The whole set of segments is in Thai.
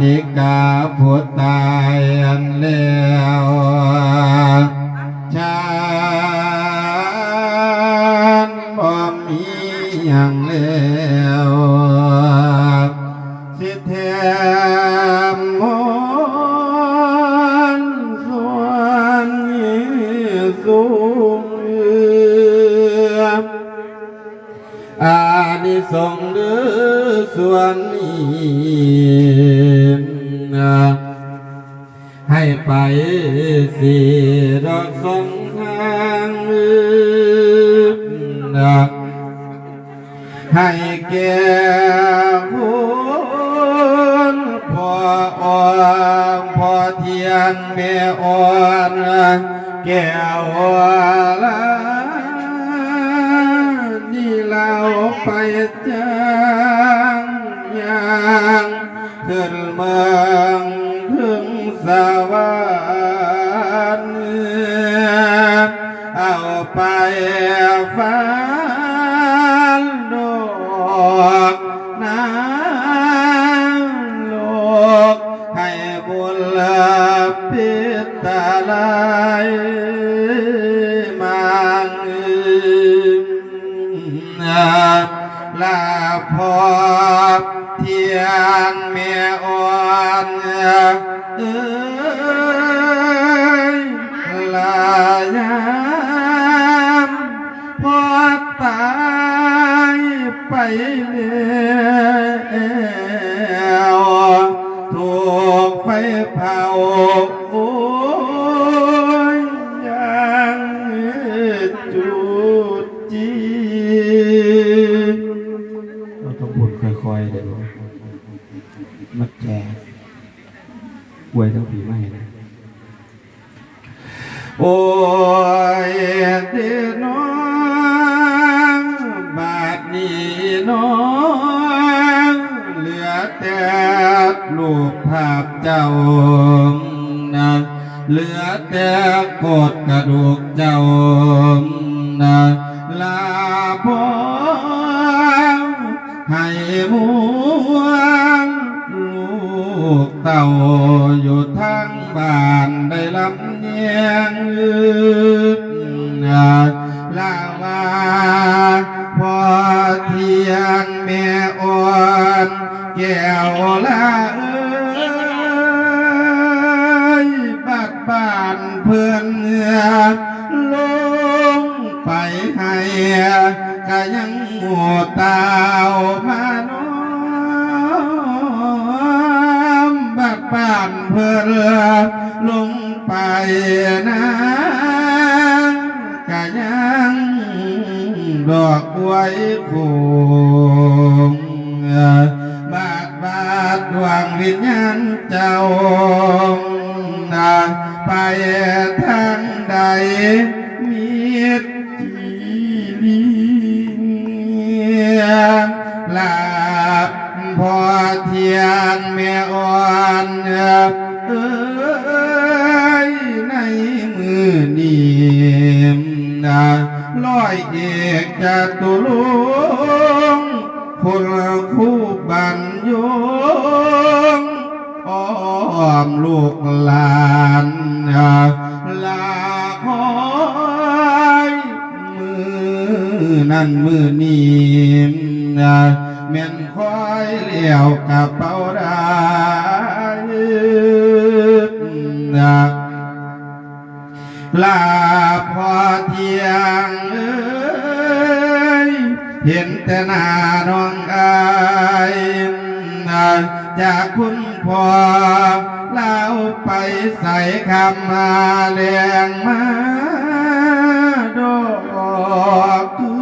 ติกาพุทธายอันเลวชาญบ่มีอย่างเลวสิแทมมนส่วนสูงเอือมอานิสงส์หรือส่วนนี้ ให้ไปสีดอกสองทางนะให้แก่ผู้พออ่อนพอเทียนเมอ่อนแก้วละนี่เราไปจางยางขึ้นเมือง ลาพอเทียนเมียอ่อนเออ วยทั้งผีไม่นะโอ้ยเดีน้องบาดนี้น้องเหลือแต่รูปภาพเจ้านะเหลือแต่กดกระดูกเจ้านะลาพอให้มวงลูกเต่า เนียงลาวาพอเทียงแม่อ่อนแก้วละเอ้ยบ้านบ้านเพื่อนเงือลงไปให้ก็ยังหัวตาวมาน้อมบ้านบ้านเพื่อนลง ไปนะก็ยังดอกไว้คงบาดบาดดวงวิญญาณเจ้านะไปทางใดมีจีลีลาบพอเทียนเมียอ่อนเอ้ย อยเอกจะตุลุงคนคู่บันยงอ้อมลูกหลานลาคอยมือนั่นมือนี้แม่นคอยเลี้ยวกระเป๋าได้ลา อเทียงเอ้เห็นแต่หน้าน้องอายจากคุณพ่อเล่าไปใส่คำมาเลียงมาดอกคื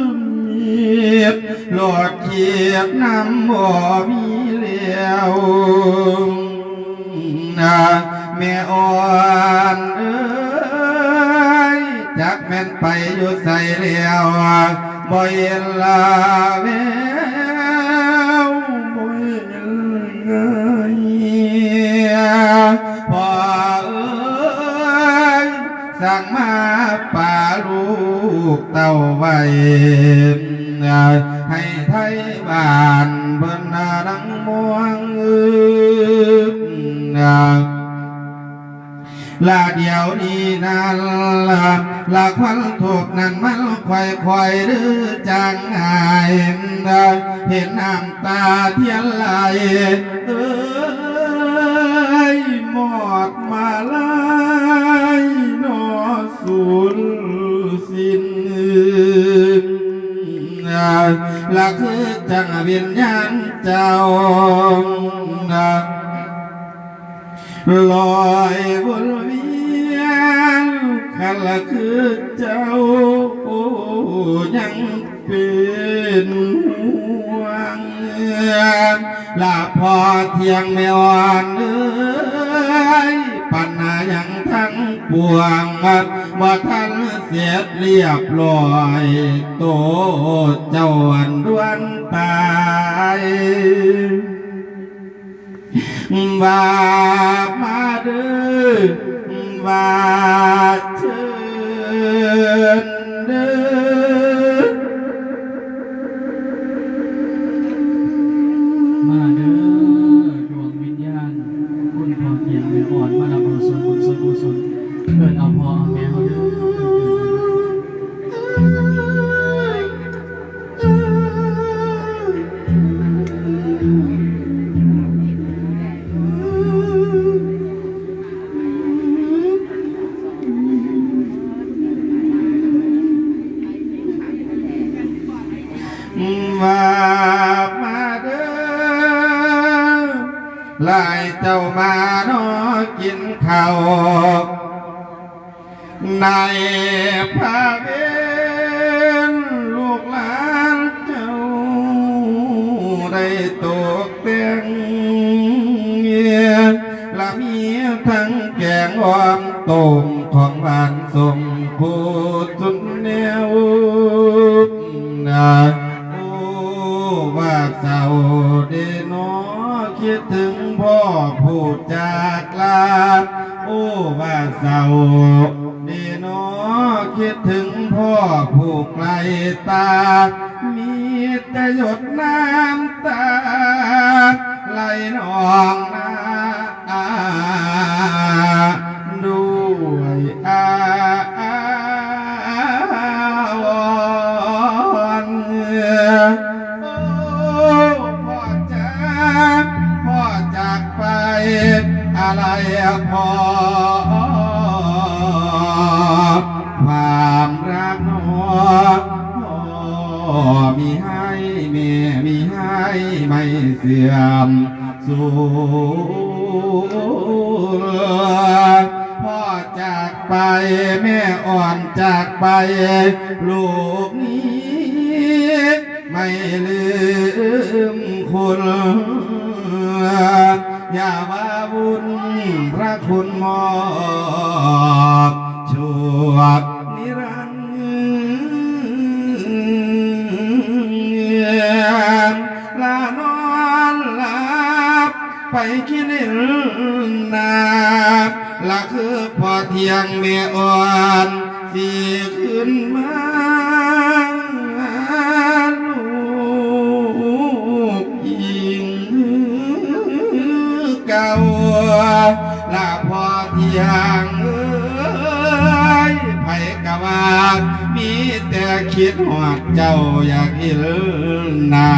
อมีดหลอดเขียบน้ำบ่มีเลียวนะแม่อ่อนเอ้ แม่นไปอยู่ใส่เลียวบ่เห็นลาเวว คอยหรือจังหายเห็นน้ำตาเทียนไหลเอ้ยหมอดมาลายนอสูญสิ้นละคือจังเวียนยันเจ้าลอยบนเวียนขันละคือเจ้า loài buồn viên khá là cứ chào nhăng bên hoang là พอเที่ยงไม่อ่อนเอ้ยปัญหายังทั้งปวงว่าท่านเสียเรียบร้อยโตเจ้าอันด้วนตายว่ามาเด้อว่าเชิญ เลายเจ้ามาเนอกินข้าวในพระเวนลูกหลานเจ้าได้ตกแต่งเงียและมีทั้งแกงอ่อมต้มของหวานสมผูสุนแนวนะโอ้ว่าเศร้า พ่อพูดจากลาโอ้ว่าเศร้าเดนอคิดถึงพ่อผูกไกลตา มีแต่หยดน้ำตาไหลนองหน้า พ่อจากไปแม่อ่อนจากไป ลูกนี้ ไม่ลืมคุณอย่าว่าบุญพระคุณมอบชั่วนิ ไปคิดเห็นนาละคือพอเที่ยงเมียอ่อนสีขึ้นมาลูกยิงเก่าละพอเที่ยงเอ้ยไผกะว่ามีแต่คิดหอดเจ้าอยากเห็นหน้า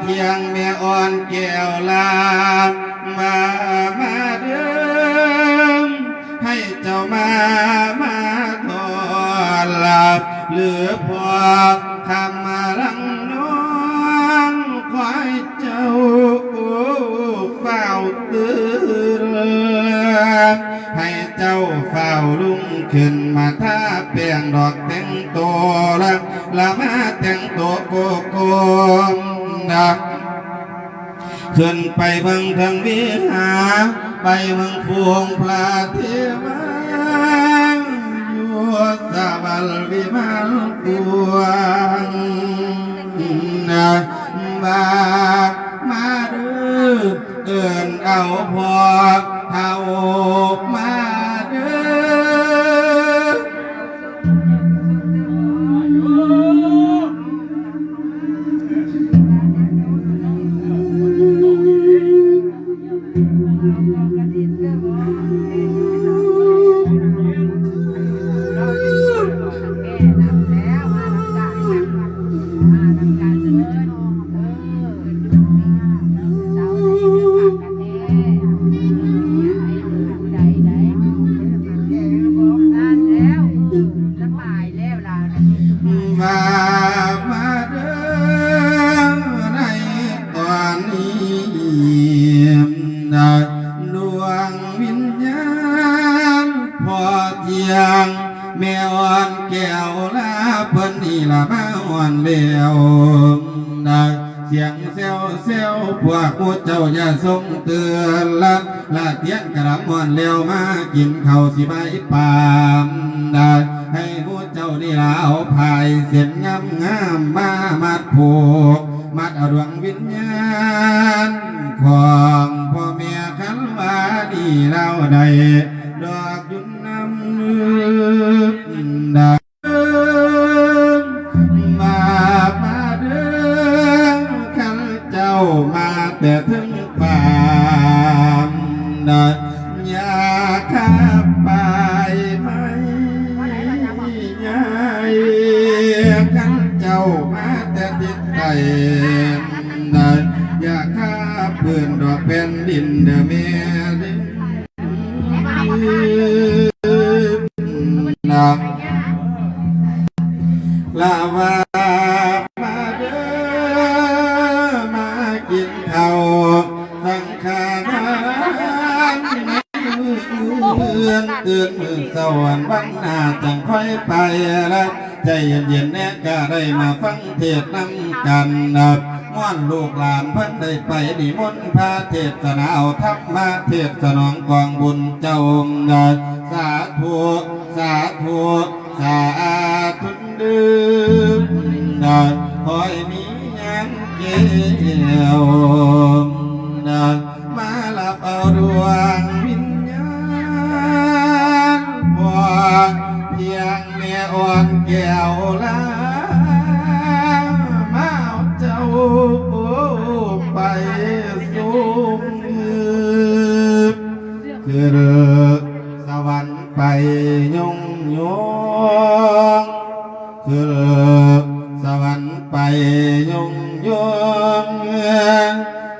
เทียงแม่อ่อนแก้วลา มามาเด้อให้เจ้ามามาเหลือพอคำมาลังน้องคอยเจ้าเฝ้าตื่นให้เจ้าเฝ้าลุงขึ้นมาท่าเปลี่ยงดอกแต่งตัวละละมาแต่งตัวโกโก้ นะขึ้นไปเบิ่งทางวิหา ไปเบิ่งพวงพระเทวาอยู่สาบัลวิมานปวงนะมามาเด้อเอินเอาพอเท่ามา ปามนะให้ผู้เจ้านี่ละเอาภายเสียนงามงามมามัดผูกมัดอาดวงวิญญาณของพ่อแม่ขันวาดีเราได้ดอกยุนนำดามามาเด้อขันเจ้ามาแต่ถึงป่ามนะอยาข้า อนเตือนมือสวรรค์วันหน้าจังค่อยไปละใจเย็นๆแน่ก็ได้มาฟังเทศน์นำกันนะม่วนลูกหลานเพิ่นได้ไปนิมนต์พระเทศนาเอาธรรมาเทศสนองกองบุญเจ้านะสาธุสาธุสาธุเดือนะคอยมีอยังเกี่ยวนะ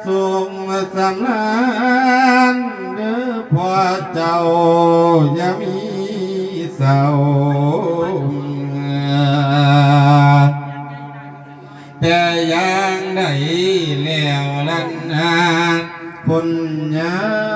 สุงสำนานเด้อพ่อเจ้าอย่ามีเศร้าแต่ยังได้แล้วลันนาคนยา